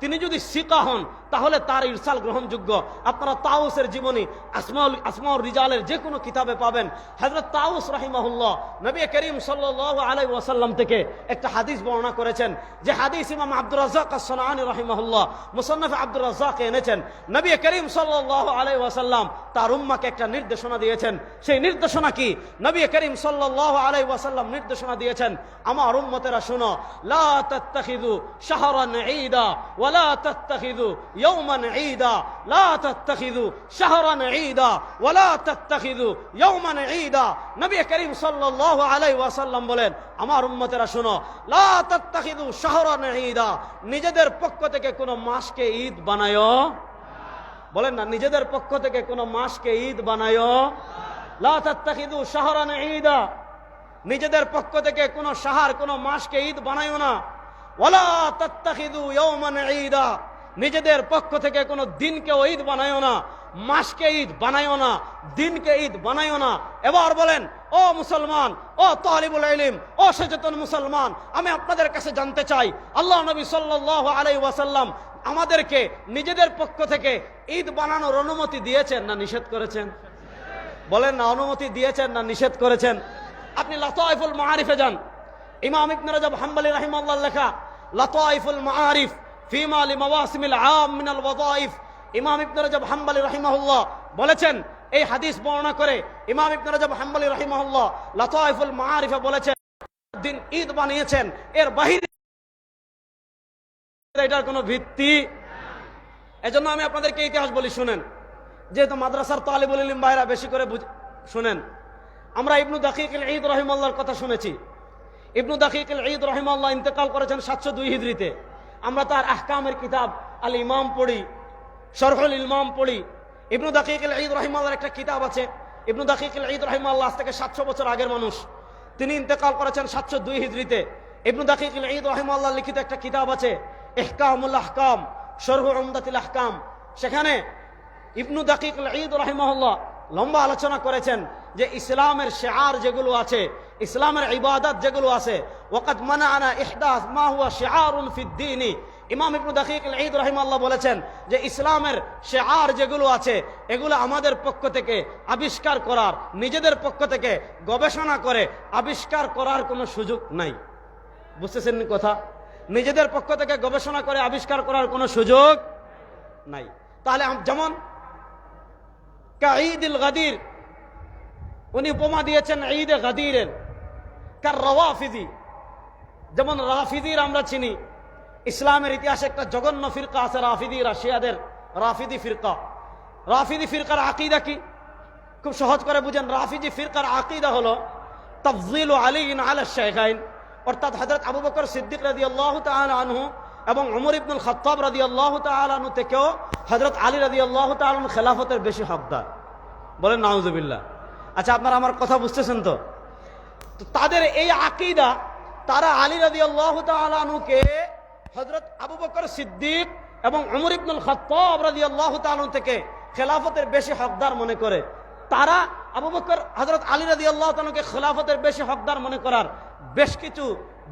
তিনি যদি সিকা হন, তাহলে তার ইরসাল গ্রহণযোগ্য। আপনারা তাউসের জীবনী, আসমাউল আসমাউল রিজালের যে কোনো কিতাবে পাবেন। হজরত তাউস রাহিমাহুল্লাহ নবী করিম সাল্লাহ আলাই ওয়াসাল্লাম থেকে একটা হাদিস বর্ণনা করেছেন, যে হাদিস ইমাম আব্দুর রাজাক আসনানি রাহিমাহুল্লাহ মুসন্নফ আব্দুর রাজাক এনেছেন। নবী করিম সাল্লাহ আলাই ওয়াসাল্লাম তার উম্মাকে একটা নির্দেশনা দিয়েছেন। সেই নির্দেশনা কি? নবী করিম সাল্লাহ আলাই ওয়াসাল্লাম নির্দেশনা দিয়েছেন, আমার উম্মতেরা শুনো, লা তাত্তাখিদু শাহরান ঈদা ওয়ালা তাত্তাখিদু ইয়াওমান ঈদা, লা তাত্তাখিদু শাহরান ঈদা, ওয়ালা তাত্তাখিদু ইয়াওমান ঈদা। নবী করিম সাল্লাল্লাহু আলাইহি ওয়াসাল্লাম বলেন, আমার উম্মতেরা শুনো, লা তাত্তাখিদু শাহরান ঈদা, নিজেদের পক্ষ থেকে কোনো মাসকে ঈদ বানায়ো বলেন না, নিজেদের পক্ষ থেকে কোনো মাসকে ঈদ বানায়ো লা তাত্তাখিদু শাহরান ঈদা, নিজেদের পক্ষ থেকে কোনো সাহার, কোনো মাসকে ঈদ বানায়ো না। নিজেদের পক্ষ থেকে কোনো দিনকে ঈদ বানায়ো না, মাসকে ঈদ বানায়ো না, দিনকে ঈদ বানায়ো না। এবার বলেন, ও মুসলমান, ও তালিবুল ইলিম, ও সচেতন মুসলমান, আমি আপনাদের কাছে জানতে চাই, আল্লাহ নবী সাল্লাল্লাহু আলাইহি ওয়াসাল্লাম আমাদেরকে নিজেদের পক্ষ থেকে ঈদ বানানোর অনুমতি দিয়েছেন না নিষেধ করেছেন? বলেন না, অনুমতি দিয়েছেন না নিষেধ করেছেন। আপনি লাতাইফুল মাআরিফে যান। ইমাম ইবনে রাজব হাম্বলি রাহিমাহুল্লাহ লেখা লাতাইফুল মাআরিফ ফিমা লিমাওয়াসিমিল আম মিনাল ওয়াযাইফ ইমাম ইবনে রাজব হাম্বলি রাহিমাহুল্লাহ বলেছেন এই হাদিস বর্ণনা করে ইমাম ইবনে রাজব হাম্বলি রাহিমাহুল্লাহ লাতাইফুল মাআরিফে বলেছেন, দিন ঈদ বানিয়েছেন, এর বাহিরে এটার কোনো ভিত্তি এজন্য আমি আপনাদেরকে ইতিহাস বলি, শুনেন। যেহেতু মাদ্রাসার তালিবুল ইলিম ভাইরা বেশি করে শুনেন। আমরা ইবনু দাকিক ঈদ রহিমাল্লাহর কথা শুনেছি। ইবনু দাকিক ঈদ রহিমাল্লাহ ইন্তেকাল করেছেন সাতশো দুই হিজড়িতে। আমরা তার আহকামের কিতাব আল ইমাম পড়ি, শরহুল ইমাম পড়ি। ইবনু দাকিক ঈদ রহিমাল্লাহর একটা কিতাব আছে। ইবনু দাকিক ঈদ রহিমাল্লাহ আজ থেকে সাতশো বছর আগের মানুষ। তিনি ইন্তেকাল করেছেন সাতশো দুই হিজড়িতে। ইবনু দাকিক ঈদ রহিমাল্লাহ লিখিত একটা কিতাব আছে, ইহকামুল আহকাম, শরহু উমদাতিল আহকাম। সেখানে ইবনু দাকিক ঈদ রহিমহল্লা লম্বা আলোচনা করেছেন যে ইসলামের শেয়ার যেগুলো আছে ইসলামের ইবাদত যেগুলো আছে ওয়াকাত মানা আনা ইহদাস মা হুয়া শেয়ারুন ফিদ্দিনী ইমাম ইবনু দাকিক ঈদ রহিমাল্লাহ বলেছেন যে ইসলামের শেয়ার যেগুলো আছে, এগুলো আমাদের পক্ষ থেকে আবিষ্কার করার, নিজেদের পক্ষ থেকে গবেষণা করে আবিষ্কার করার কোনো সুযোগ নাই। বুঝতেছেন কথা? নিজেদের পক্ষ থেকে গবেষণা করে আবিষ্কার করার কোনো সুযোগ নাই। তাহলে যেমন ঈদুল গাদির, উনি উপমা দিয়েছেন ঈদে গাদিরের। কার যেমন রাফিদির আমরা চিনি। ইসলামের ইতিহাসে একটা জঘন্য ফিরকা আছে রাফিদি, রাশিয়াদের রাফিদি ফিরকা। রাফিদি ফিরকার আকিদা কি? খুব সহজ করে বুঝেন রাফিজি ফিরকার আকিদা হলো তফজিল আলীন আল শেখাইন অর্থাৎ হজরত আবু বকর সিদ্দিক রাদি আল্লাহ আনহু এবং উমর ইবনুল খত্তাব রাদি আল্লাহ আনহু থেকেও হজরত আলী রাদি আল্লাহ তালন খেলাফতের বেশি হকদার। বলেন, নাউজুবিল্লাহ। আচ্ছা আপনারা আমার কথা বুঝতেছেন তো? তো তাদের এই আকিদা, তারা আলী রাদি আল্লাহ তালুকে হজরত আবু বকর সিদ্দিক এবং উমর ইবনুল খত্তাব আল্লাহ তালু থেকে খেলাফতের বেশি হকদার মনে করে। তারা আবু বকর হজরত আলী রাদি আল্লাহ তালুকে খেলাফতের বেশি হকদার মনে করার বেশ কিছু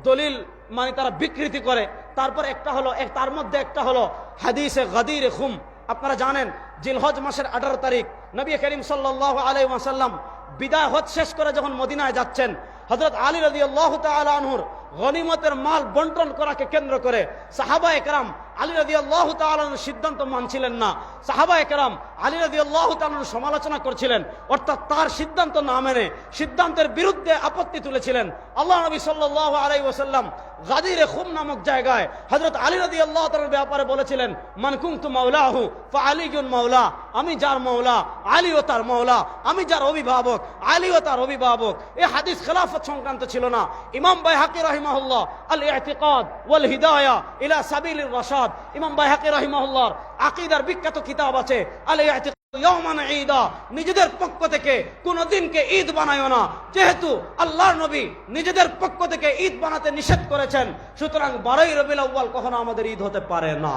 দলিল মানে তারা বিকৃতি করে। তারপর একটা হলো, এক তার মধ্যে একটা হলো হাদিসে গদির খুম। আপনারা জানেন, জিলহজ মাসের আঠারো তারিখ নবী করিম সাল্লাহ আলাই ওয়াসাল্লাম বিদায় হজ শেষ করে যখন মদিনায় যাচ্ছেন হজরত আলী রাজি আল্লাহ তালহুর গনিমতের মাল বন্টন করাকে কেন্দ্র করে সাহাবা একরাম আলী রাজি আল্লাহ তালুর সিদ্ধান্ত মানছিলেন না। সাহাবা একরাম আলী রাজি আল্লাহ তালুর সমালোচনা করছিলেন, অর্থাৎ তার সিদ্ধান্ত না মেনে সিদ্ধান্তের বিরুদ্ধে আপত্তি তুলেছিলেন। আল্লাহ নবী সাল্লাহ আলাই ওসাল্লাম গাদিরে খুম নামক জায়গায় হজরত আলী রাজি আল্লাহ তালুর ব্যাপারে বলেছিলেন মানকুং তু মাওলাহু ফা আলীগুন মাওলা, আমি যার মাওলা আলী ও তার মাওলা, আমি যার অভিভাবক আলী ও তার অভিভাবক। এ হাদিস খেলাফত সংক্রান্ত ছিল না। ইমাম বাইহাকি রহিমাহুল্লাহ আল ইতিকাদ ওয়াল হিদায়া ইলা সাবিলির রাশাদ ইমাম বাইহাকি রহিমাহুল্লাহর আকীদার বিখ্যাত কিতাব আছে আল ইতিকাদ ইয়মান ঈদা নিজেদের পক্ষ থেকে কোন দিনকে ঈদ বানায় না যেহেতু আল্লাহর নবী নিজেদের পক্ষ থেকে ঈদ বানাতে নিষেধ করেছেন সুতরাং বারোই রবিল আউ্বাল কখনো আমাদের ঈদ হতে পারে না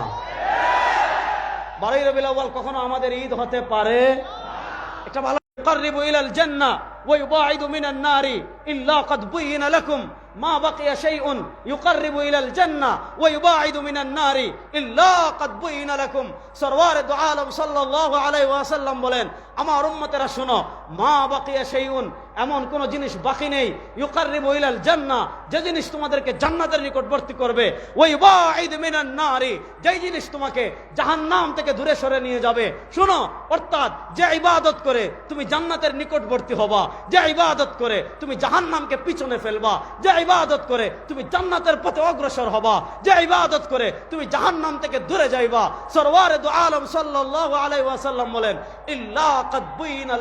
বারোই রবিল আউ্বাল কখনো আমাদের ঈদ হতে পারে একটা ভালো يقرب إلى الجنة ويباعد من النار إلا قد بين لكم মা বাকিয়া শাইউন ইউকাররিবু ইলাল জান্নাহ ওয়া ইউবাইদু মিনান নারি ইল্লা ক্বাদ বুইনা লাকুম। সরওয়ার দু আলম সাল্লাল্লাহু আলাইহি ওয়াসাল্লাম বলেন, আমার উম্মতেরা শোনো, মা বাকিয়া শাইউন এমন কোন জিনিস বাকি নেই। ইউকাররিবু ইলাল জান্নাহ। যে জিনিস তোমাদেরকে জান্নাতের নিকটবর্তী করবে ওয়া ইউবাইদু মিনান নারি। যেই জিনিস তোমাকে জাহান্নাম থেকে দূরে সরে নিয়ে যাবে, শোনো, অর্থাৎ যে ইবাদত করে তুমি জান্নাতের নিকটবর্তী হবা, যে ইবাদত করে তুমি জাহান্নামকে পিছনে ফেলবা, যে ইবাদত করে তুমি জান্নাতের পথে অগ্রসর হবা, যে ইবাদত করে তুমি জাহান্নাম থেকে দূরে যাইবা। সরওয়ারে দু আলম সাল্লাল্লাহু আলাইহি ওয়াসাল্লাম বলেন, ইল্লা কাদ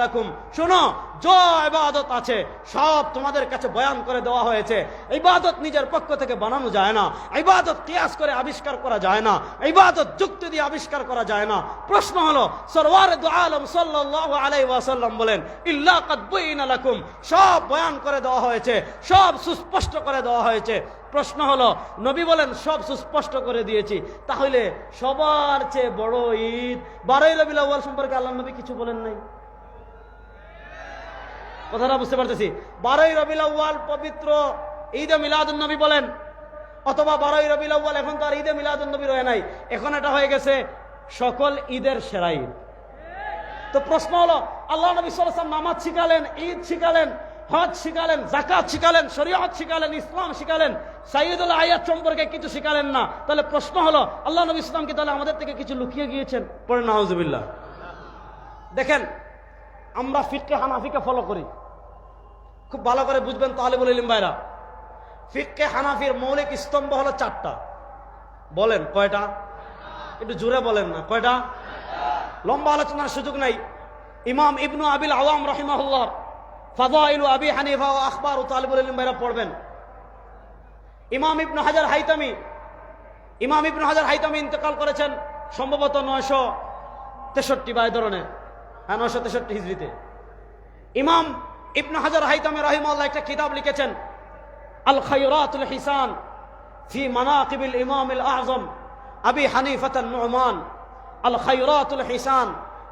লাকুম। শোনো যা ইবাদত আছে, সব তোমাদের কাছে বয়ান করে দেওয়া হয়েছে। ইবাদত নিজের পক্ষ থেকে বানানো যায় না। ইবাদত কিয়াস করে আবিষ্কার করা যায় না। ইবাদত যুক্তি দিয়ে আবিষ্কার করা যায় না। প্রশ্ন হলো, সরওয়ার আলম সাল্লাল্লাহু আলাইহি ওয়াসাল্লাম বলেন, ইল্লা কাদ বুইনা লাকুম। সব বয়ান করে দেওয়া হয়েছে, সব সুস্পষ্ট করে দেওয়া হয়েছে। প্রশ্ন হলো, নবী বলেন, সব সুস্পষ্ট করে দিয়েছি। তাহলে সবার চেয়ে বড় ঈদ বারোই আউয়াল সম্পর্কে আল্লাহ নবী কিছু বলেন নাই। কথাটা বুঝতে পারতেছি। বারোই রবিউল আউয়াল পবিত্র ঈদে মিলাদুন নবী বলেন। অথবা বারোই রবিউল আউয়াল এখন তো আর ঈদে মিলাদুন নবী রয়ে নাই। এখন এটা হয়ে গেছে সকল ঈদের সেরা ঈদ। তো প্রশ্ন হলো, আল্লাহ নবী সাল্লাম নামাজ শিখালেন, ঈদ শিখালেন, হজ শিখালেন জাকাত শিখালেন, শরীয়ত শিখালেন, ইসলাম শিখালেন সাইদুল আয়াত সম্পর্কে কিছু শিখালেন না। তাহলে প্রশ্ন হলো, আল্লাহ নবী ইসলাম কি তাহলে আমাদের থেকে কিছু লুকিয়ে গিয়েছেন? পরে নাউজুবিল্লাহ। দেখেন আমরা ফিককে হানাফিকে ফলো করি। খুব ভালো করে বুঝবেন তাহলে বলে ভাইরা। ফিককে হানাফির মৌলিক স্তম্ভ হলো চারটা। বলেন, কয়টা? একটু জোরে বলেন না, কয়টা? লম্বা আলোচনার সুযোগ নাই। ইমাম ইবনু আবিল আওয়াম রহিমাহুল্লাহ ফাদাইলু আবি হানিফা ও আখবার ও তালিবুল পড়বেন। ইমাম ইবনু হাজার হাইতামি, ইমাম ইবনু হাজার হাইতামি ইন্তেকাল করেছেন সম্ভবত নয়শো তেষট্টি বা এই ধরনের। হ্যাঁ তেষট্টি হিজড়িতে। ইমাম ইবনু হাজার হাইতামি রহিমাল্লাহ একটা কিতাব লিখেছেন, আল খায়রাতুল হিসান ফি মানাকিবিল ইমাম আজম, আবি হানিফাতান নুমান, আল খায়রাতুল হিসান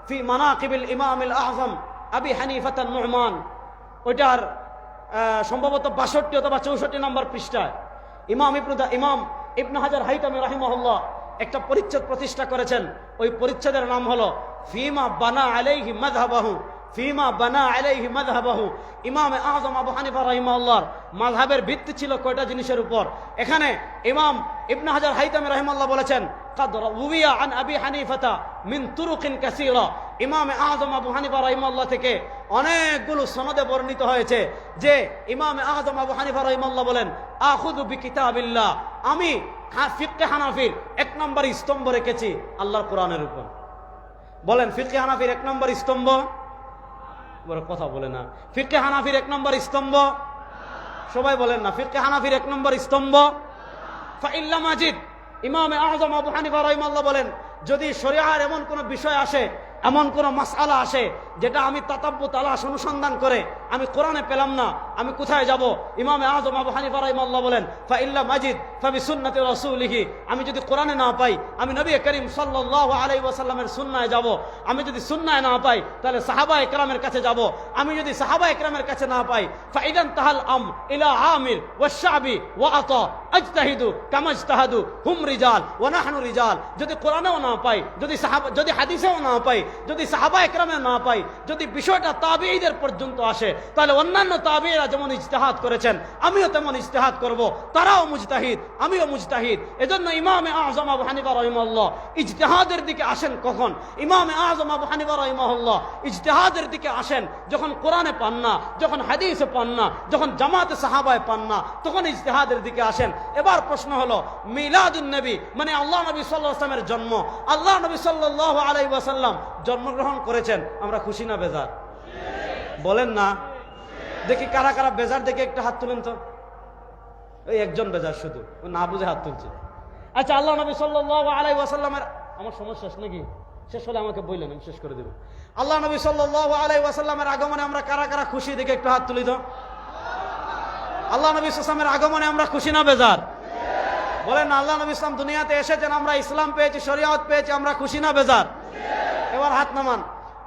ফি মানাকিবিল ইমাম আজম, আবি হানিফাতান নুমান। ওইটার সম্ভবত বাষট্টি অথবা চৌষট্টি নম্বর পৃষ্ঠায়। ইমাম ইবনুদা ইমাম ইবনু হাজার হাইতামি রাহিমাহুল্লাহ একটা পরিচ্ছেদ প্রতিষ্ঠা করেছেন ওই পরিচ্ছেদের নাম হলো ফিমা বানা আলাইহি মাযহাবাহু ফিমা বানা আলাইহি মাযহাবাহু ইমাম আযম আবু হানিফা রাহিমাহুল্লাহর মাযহাবের ভিত্তি ছিল কয়টা জিনিসের উপর এখানে ইমাম ইবনে হাজার হাইতামি রাহিমাল্লাহ বলেছেন قد روي عن ابي حنيفه من طرق كثيره ইমাম আজম আবু হানিফা রাহিমাল্লাহ থেকে অনেকগুলো সনদে বর্ণিত হয়েছে যে ইমাম আজম আবু হানিফা রাহিমাল্লাহ বলেন আখুদু বিকিতাবিল্লাহ আমি ফিককে হানাফির এক নম্বর স্তম্ভ রেখেছি আল্লাহর কোরআনের উপর। বলেন ফিককে হানাফির এক নম্বর স্তম্ভ? বড় কথা বলে না। ফিককে হানাফির এক নম্বর স্তম্ভ? সবাই বলেন না ফিককে হানাফির এক নম্বর স্তম্ভ? ফাইল্লা মাজিদ। ইমামে আজম আবু হানিফা বলেন, যদি শরিয়ার এমন কোন বিষয় আসে, এমন কোন মাসআলা আসে, যেটা আমি তাতাব্য তালাশ, অনুসন্ধান করে আমি কোরআনে পেলাম না, আমি কোথায় যাব? ইমামে আজম আবু হানিফা রহিমাল্লাহ বলেন ফাইল্লা মাজিদ ফাবি সুন্নতি রাসূলিহি। আমি যদি কোরআনে না পাই, আমি নবী করিম সাল্লাল্লাহু আলাইহি ওয়াসাল্লামের সুন্নায় যাব। আমি যদি সুন্নায় না পাই, তাহলে সাহাবা একরামের কাছে যাব। আমি যদি সাহাবা একরামের কাছে না পাই, ফাইদান তাহাল আম ইলা আমির ওয়াশাবি ওয়া আতা, আজতাহিদু কামা ইজতাহাদু হুম রিজাল ওয়া নাহনু রিজাল। যদি কোরআনেও না পাই, যদি সাহাবা, যদি হাদিসেও না পাই, যদি সাহাবা একরামে না পাই, যদি বিষয়টা তাবিঈদের পর্যন্ত আসে তাহলে অন্যান্য তাবিঈরা যেমন ইজতিহাদ করেছেন, আমিও তেমন ইজতিহাদ করব। তারাও মুজতাহিদ, আমিও মুজতাহিদ। এজন্য ইমামে আজম আবু হানিফা রহিমাল্লাহ ইজতিহাদের দিকে আসেন কখন? ইমামে আজম আবু হানিফা রহিমাল্লাহ ইজতিহাদের দিকে আসেন যখন কোরআনে পান না, যখন হাদিসে পান না, যখন জামাতে সাহাবায় পান না, তখন ইজতেহাদের দিকে আসেন। এবার প্রশ্ন হলো, মিলাদুন নবী মানে আল্লাহ নবী সাল্লাহ আসলামের জন্ম, আল্লাহ নবী সাল্লাহ আলাই ওয়াসাল্লাম জন্মগ্রহণ করেছেন, আমরা খুশি না বেজার? বলেন না। দেখি কারা কারা বেজার, দেখে একটা হাত তুলেন তো। ওই একজন বেজার শুধু, ও না বুঝে হাত তুলছে। আচ্ছা আল্লাহ নবী সাল্লাহ আলাই ওয়াসাল্লামের, আমার সমস্যা শেষ নাকি? শেষ হলে আমাকে বললেন, আমি শেষ করে দেবো। আল্লাহ নবী সাল্লাহ আলাই ওয়াসাল্লামের আগমনে আমরা কারা কারা খুশি, দেখে একটু হাত তুলি তো। আল্লাহ নবী ইসলামের আগমনে আমরা খুশি না বেজার? বলেন, আল্লাহ নবী ইসলাম দুনিয়াতে এসেছেন, আমরা ইসলাম পেয়েছি, শরিয়ত পেয়েছি, আমরা খুশি না বেজার? এবার হাত নামান।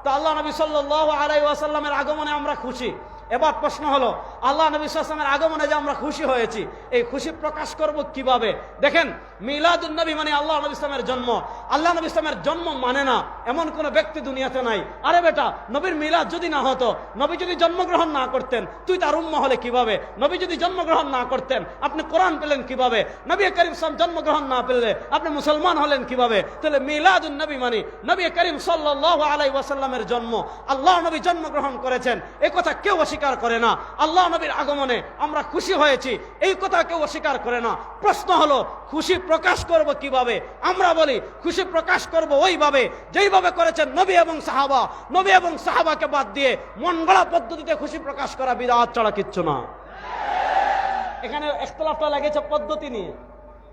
তো আল্লাহ নবী সাল্লাহ আলাই ওয়াসাল্লামের আগমনে আমরা খুশি। এবার প্রশ্ন হলো, আল্লাহ নবী সাল্লামের আগমনে যে আমরা খুশি হয়েছি, এই খুশি প্রকাশ করব কীভাবে? দেখেন মিলাদুল নবী মানে আল্লাহ নবী ইসলামের জন্ম। আল্লাহ নবী ইসলামের জন্ম মানে না, এমন কোন ব্যক্তি দুনিয়াতে নাই। আরে বেটা, নবীর মিলাদ যদি না হতো, নবী যদি জন্মগ্রহণ না করতেন, তুই তার উম্মা হলে কীভাবে? নবী যদি জন্মগ্রহণ না করতেন, আপনি কোরআন পেলেন কীভাবে? নবী করিম সাম জন্মগ্রহণ না পেলে আপনি মুসলমান হলেন কীভাবে? তাহলে মিলাদুল নবী মানে নবী করিম সাল্লাহ আলাই ওয়াসাল্লামের জন্ম। আল্লাহ নবী জন্মগ্রহণ করেছেন এই কথা কেউ অস্বীকার করে না। আল্লাহ নবীর আগমনে আমরা খুশি হয়েছি, এই কথা কেউ অস্বীকার করে না। প্রশ্ন হলো, খুশি প্রকাশ করব কীভাবে? আমরা বলি, খুশি প্রকাশ করব ওইভাবে, যেইভাবে করেছেন নবী এবং সাহাবা। নবী এবং সাহাবাকে বাদ দিয়ে মন গড়া পদ্ধতিতে খুশি প্রকাশ করা বিদাত ছাড়া কিচ্ছু না। এখানে একতলাফটা লেগেছে পদ্ধতি নিয়ে।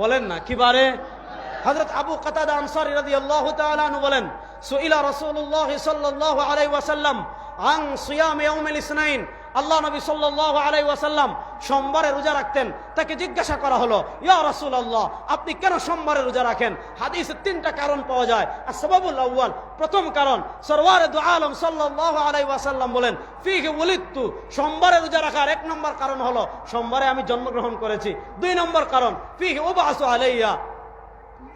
বলেন না, কি বারে? হজরত আবু কাতাদা আনসারী রাদিয়াল্লাহু আল্লাহ আনহু বলেন, সুইলা রসুল্লাহ সাল্লাল্লাহু আলাই ওয়াসাল্লাম আং সুয়াম ইসনাইন আল্লাহ নবী সাল্লাল্লাহু আলাইহি ওয়াসাল্লাম সোমবারে রোজা রাখতেন। তাকে জিজ্ঞাসা করা হলো, ইয়া রাসূলুল্লাহ, আপনি কেন সোমবারে রোজা রাখেন? হাদিসে তিনটা কারণ পাওয়া যায়। আর সবাবুল আউয়াল, প্রথম কারণ, সরওয়ারে দু আলম সাল্লাল্লাহু আলাইহি ওয়াসাল্লাম বলেন, ফিহি উলিদতু সোমবারে রোজা রাখার এক নম্বর কারণ হলো, সোমবারে আমি জন্মগ্রহণ করেছি। দুই নম্বর কারণ, ফিহি উবাসু আলাইয়া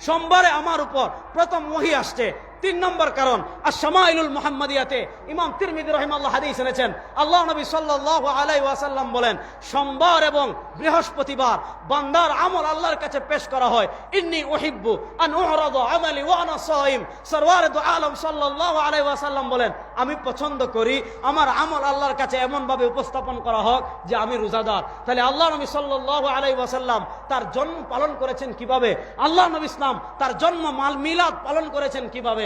সোমবারে আমার উপর প্রথম ওহি আসছে। তিন নম্বর কারণ আর শামাইলুল মোহাম্মদিয়াতে ইমাম তিরমিদি রহিমাল্লাহ হাদিস এনেছেন, আল্লাহ নবী সাল্লাহ আলাই ওয়াসাল্লাম বলেন, সোমবার এবং বৃহস্পতিবার বান্দার আমল আল্লাহর কাছে পেশ করা হয়। ইন্নি ওহিব্বু আন উহরাদু আমালি ওয়া আনা সাইম। আলম সাল্লাল্লাহু আলাইহি ওয়াসাল্লাম বলেন, আমি পছন্দ করি, আমার আমল আল্লাহর কাছে এমনভাবে উপস্থাপন করা হোক যে আমি রোজাদার। তাহলে আল্লাহ নবী সাল্লাল্লাহু আলাইহি ওয়াসাল্লাম তার জন্ম পালন করেছেন কীভাবে? আল্লাহ নবী ইসলাম তার জন্ম মাল মিলাদ পালন করেছেন কীভাবে?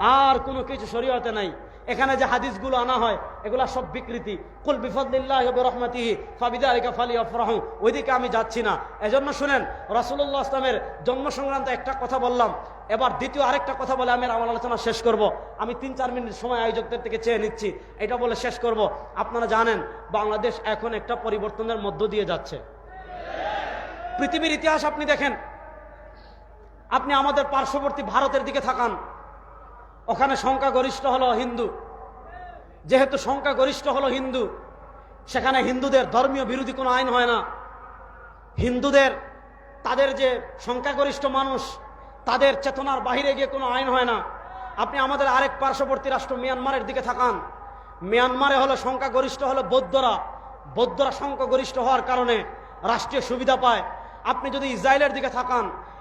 আর কোনো কিছু শরীয়তে নাই। এখানে যে হাদিসগুলো আনা হয়, এগুলা সব বিকৃতি। কুল বিফদিল্লাহ ফালি ওইদিকে আমি যাচ্ছি না। এজন্য শুনেন রাসুল্লাহ জন্ম সংক্রান্ত একটা কথা বললাম। এবার দ্বিতীয় আরেকটা কথা বলে আমি আমার আলোচনা শেষ করব। আমি তিন চার মিনিট সময় আয়োজকদের থেকে চেয়ে নিচ্ছি। এটা বলে শেষ করব। আপনারা জানেন, বাংলাদেশ এখন একটা পরিবর্তনের মধ্য দিয়ে যাচ্ছে। পৃথিবীর ইতিহাস আপনি দেখেন। আপনি আমাদের পার্শ্ববর্তী ভারতের দিকে থাকান। ওখানে সংখ্যাগরিষ্ঠ হলো হিন্দু। যেহেতু সংখ্যাগরিষ্ঠ হলো হিন্দু, সেখানে হিন্দুদের ধর্মীয় বিরোধী কোনো আইন হয় না। হিন্দুদের, তাদের যে সংখ্যাগরিষ্ঠ মানুষ, তাদের চেতনার বাহিরে গিয়ে কোনো আইন হয় না। আপনি আমাদের আরেক পার্শ্ববর্তী রাষ্ট্র মিয়ানমারের দিকে থাকান। মিয়ানমারে হলো সংখ্যাগরিষ্ঠ হলো বৌদ্ধরা। বৌদ্ধরা সংখ্যাগরিষ্ঠ হওয়ার কারণে রাষ্ট্রীয় সুবিধা পায়। আপনি যদি ইসরায়েলের দিকে থাকান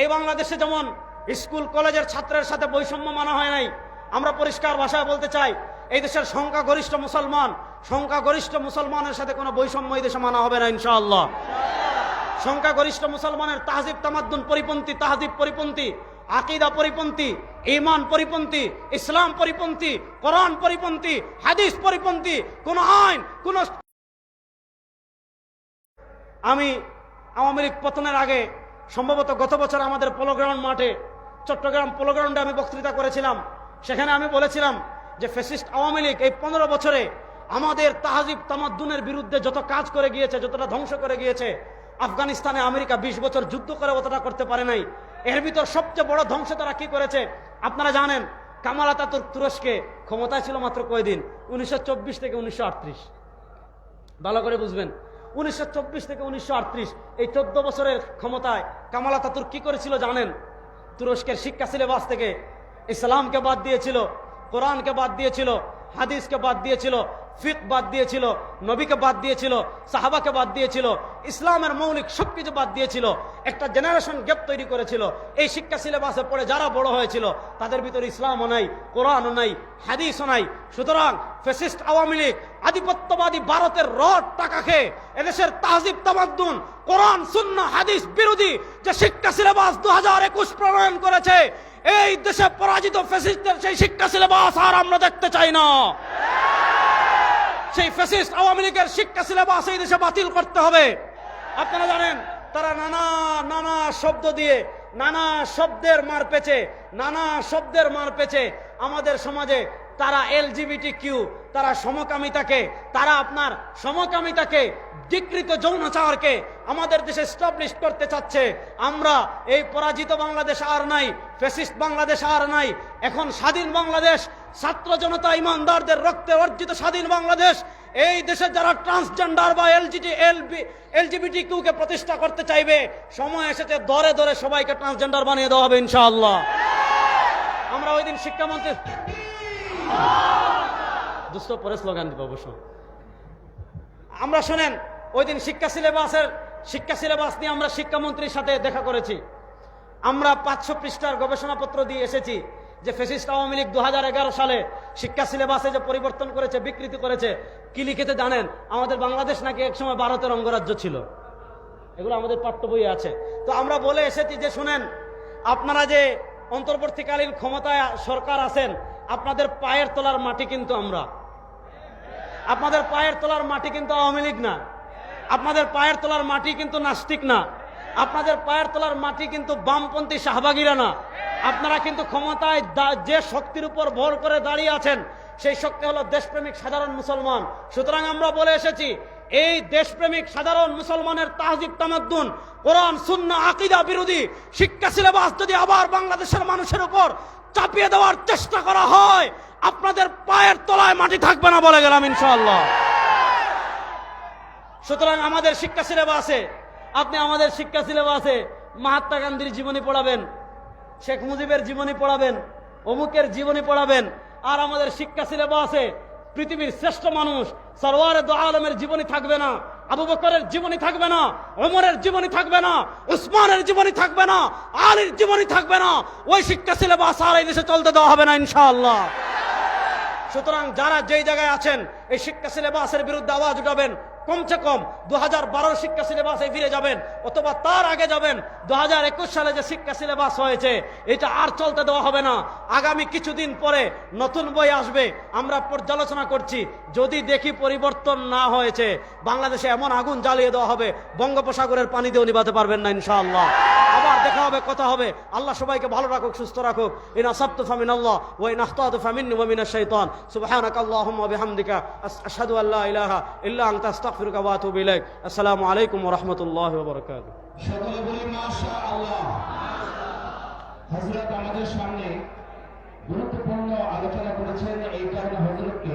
এই বাংলাদেশে যেমন স্কুল, কলেজের ছাত্রের সাথে বৈষম্য মানা হয় নাই, আমরা পরিষ্কার ভাষায় বলতে চাই, এই দেশের সংখ্যাগরিষ্ঠ মুসলমান, সংখ্যাগরিষ্ঠ মুসলমানের সাথে কোনো বৈষম্য এই দেশে মানা হবে না, ইনশাআল্লাহ। সংখ্যাগরিষ্ঠ মুসলমানের তাহজিব তামাদ্দুন পরিপন্থী, তাহজিব পরিপন্থী, আকিদা পরিপন্থী ইমান পরিপন্থী, ইসলাম পরিপন্থী, কোরআন পরিপন্থী, হাদিস পরিপন্থী, কোন আইন, কোন আমি আওয়ামী লীগ পতনের আগে সম্ভবত গত বছর আমাদের পোলোগ্রাউন্ড মাঠে, চট্টগ্রাম পোলো গ্রাউন্ডে আমি বক্তৃতা করেছিলাম। সেখানে আমি বলেছিলাম যে ফেসিস্ট আওয়ামী লীগ এই পনেরো বছরে আমাদের তাহাজিব তামাদ্দুনের বিরুদ্ধে যত কাজ করে গিয়েছে, যতটা ধ্বংস করে গিয়েছে, আফগানিস্তানে আমেরিকা বিশ বছর যুদ্ধ করে অতটা করতে পারে নাই। এর ভিতর সবচেয়ে বড় ধ্বংস তারা কি করেছে, আপনারা জানেন, কামাল আতাতুর্ক তুরস্কে ক্ষমতায় ছিল মাত্র কয়দিন? উনিশশো চব্বিশ থেকে উনিশশো আটত্রিশ। ভালো করে বুঝবেন। উনিশশো চব্বিশ থেকে উনিশশো আটত্রিশ, এই চোদ্দ বছরের ক্ষমতায় কামালা তাতুর কি করেছিল জানেন? তুরস্কের শিক্ষা সিলেবাস থেকে ইসলামকে বাদ দিয়েছিল, কোরআনকে বাদ দিয়েছিল, হাদিসকে বাদ দিয়েছিল ফিক বাদ দিয়েছিল, নবীকে বাদ দিয়েছিল, সাহাবাকে বাদ দিয়েছিল, ইসলামের মৌলিক সবকিছু বাদ দিয়েছিল, একটা জেনারেশন গ্যাপ তৈরি করেছিল। এই শিক্ষা সিলেবাসে পড়ে যারা বড় হয়েছিল, তাদের ভিতরে ইসলামও নাই, কোরআনও নাই, হাদিসও নাই। সুতরাং ফেসিস্ট আওয়ামী লীগ আধিপত্যবাদী ভারতের রড টাকা খেয়ে এদেশের তাহজিব তামাদ্দুন, কোরআন শূন্য হাদিস বিরোধী যে শিক্ষা সিলেবাস দু হাজার একুশ প্রণয়ন করেছে, এই দেশে পরাজিত ফেসিস্টদের সেই শিক্ষা সিলেবাস আর আমরা দেখতে চাই না। সেই ফ্যাসিস্ট আওয়ামী লীগের শিক্ষা সিলেবাস এই দেশে বাতিল করতে হবে। আপনারা জানেন, তারা নানা নানা শব্দ দিয়ে, নানা শব্দের মার পেছে নানা শব্দের মার পেছে আমাদের সমাজে তারা এলজিবিটি কিউ তারা সমকামিতাকে, তারা আপনার সমকামিতাকে বিকৃত যৌনাচারকে আমাদের দেশে স্টাবলিশ করতে চাচ্ছে। আমরা এই পরাজিত বাংলাদেশ আর নাই ফেসিস্ট বাংলাদেশ আর নাই। এখন স্বাধীন বাংলাদেশ, ছাত্র জনতা ইমানদারদের রক্তে অর্জিত স্বাধীন বাংলাদেশ, এই দেশে যারা ট্রান্সজেন্ডার বা এলজিটি এলবি এলজিবিটি কিউকে প্রতিষ্ঠা করতে চাইবে, সময় এসেছে, দরে দরে সবাইকে ট্রান্সজেন্ডার বানিয়ে দেওয়া হবে ইনশাআল্লাহ। আমরা ওই দিন শিক্ষামন্ত্রী দুষ্ট পরে স্লোগান দিব অবশ্য। আমরা শোনেন ওই দিন শিক্ষা সিলেবাসের, শিক্ষা সিলেবাস নিয়ে আমরা শিক্ষামন্ত্রীর সাথে দেখা করেছি। আমরা পাঁচশো পৃষ্ঠার গবেষণাপত্র দিয়ে এসেছি যে ফেসিস্ট আওয়ামী লীগ দু হাজার এগারো সালে শিক্ষা সিলেবাসে যে পরিবর্তন করেছে, বিকৃতি করেছে, কি লিখেতে জানেন? আমাদের বাংলাদেশ নাকি একসময় ভারতের অঙ্গরাজ্য ছিল। এগুলো আমাদের পাঠ্য বইয়ে আছে। তো আমরা বলে এসেছি যে, শুনেন, আপনারা যে অন্তর্বর্তীকালীন ক্ষমতায় সরকার আছেন, আপনাদের পায়ের তলার মাটি কিন্তু আমরা। আপনাদের পায়ের তলার মাটি কিন্তু আওয়ামী লীগ না। আপনাদের পায়ের তলার মাটি কিন্তু নাস্তিক না। আপনাদের পায়ের তলার মাটি কিন্তু বামপন্থী শাহবাগিরা না। আপনারা কিন্তু ক্ষমতায় যে শক্তির উপর ভর করে দাঁড়িয়ে আছেন, সেই শক্তি হলো দেশপ্রেমিক সাধারণ মুসলমান। সুতরাং আমরা বলে এসেছি, এই দেশপ্রেমিক সাধারণ মুসলমানের তাহজিব তামাদ্দুন, কোরআন শূন্য আকিদা বিরোধী, শিক্ষা সিলেবাস যদি আবার বাংলাদেশের মানুষের উপর চাপিয়ে দেওয়ার চেষ্টা করা হয়, আপনাদের পায়ের তলায় মাটি থাকবে না বলে গেলাম ইনশাআল্লাহ। সুতরাং আমাদের শিক্ষা সিলেবাসে আপনি আমাদের শিক্ষা সিলেবাসে মহাত্মা গান্ধীর জীবনী পড়াবেন, শেখ মুজিবের জীবনী পড়াবেন, অমুকের জীবনী পড়াবেন, আর আমাদের শিক্ষা সিলেবাসে পৃথিবীর শ্রেষ্ঠ মানুষ, সরওয়ার দো আলমের জীবনী থাকবে না, আবু বকরের জীবনী থাকবে না, ওমরের জীবনী থাকবে না, উসমানের জীবনী থাকবে না, আলীর জীবনী থাকবে না, ওই শিক্ষা সিলেবাস আর এই দেশে চলতে দেওয়া হবে না ইনশাআল্লাহ। সুতরাং যারা যেই জায়গায় আছেন, এই শিক্ষা সিলেবাসের বিরুদ্ধে আওয়াজ উঠাবেন কমসে কম দু হাজার শিক্ষা সিলেবাসে ফিরে যাবেন, অথবা তার আগে যাবেন দু হাজার একুশ সালে যে শিক্ষা সিলেবাস হয়েছে, এটা আর চলতে দেওয়া হবে না। আগামী কিছুদিন পরে নতুন বই আসবে, আমরা পর্যালোচনা করছি, যদি দেখি পরিবর্তন না হয়েছে, বাংলাদেশে এমন আগুন জ্বালিয়ে দেওয়া হবে, বঙ্গোপসাগরের পানি দিয়েও নিবাতে পারবেন না ইনশাআল্লাহ। আবার দেখা হবে, কথা হবে, আল্লাহ সবাইকে ভালো রাখুক, সুস্থ রাখুক। ইন আসাবতু ফামিন আল্লাহ ওয়া ইন ফামিন্নি ওয়া মিনাশ শাইতান। সুবহানাক আল্লাহুম্মা ইল্লা আস্তাগফিরুকা ওয়া আলাইকুম ওয়া রাহমাতুল্লাহি ওয়া আমাদের সামনে গুরুত্বপূর্ণ আলোচনা করেছেন এই কারণে হজরতকে